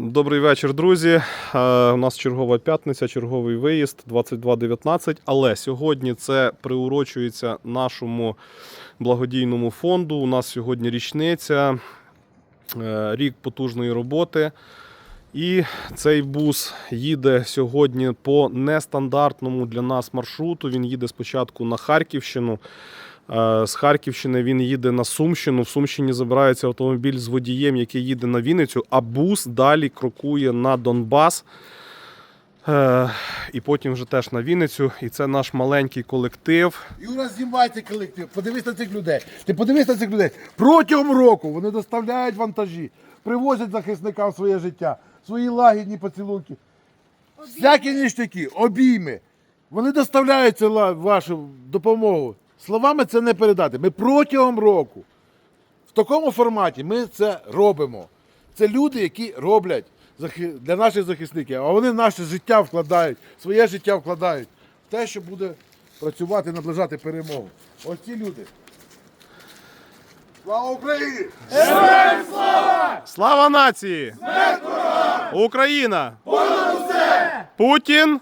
Добрий вечір, друзі. Е, У нас чергова п'ятниця, черговий виїзд 22.19. Але сьогодні це приурочується нашому благодійному фонду. У нас сьогодні річниця, е, рік потужної роботи. І цей бус їде сьогодні по нестандартному для нас маршруту. Він їде спочатку на Харківщину. Е, З Харківщини він їде на Сумщину. В Сумщині забирається автомобіль з водієм, який їде на Вінницю, а бус далі крокує на Донбас. Е, І потім вже теж на Вінницю. І це наш маленький колектив. Юра, знімай цей колектив, подивись на цих людей. Ти подивись на цих людей. Протягом року вони доставляють вантажі, привозять захисникам своє життя, свої лагідні поцілунки. Всякі ніштяки, обійми. Вони доставляють ла- вашу допомогу. Словами це не передати. Ми протягом року в такому форматі ми це робимо. Це люди, які роблять для наших захисників, а вони наше життя вкладають, своє життя вкладають в те, що буде працювати, наближати перемогу. Ось ці люди. Слава Україні! Слава нації! Україна! Путін!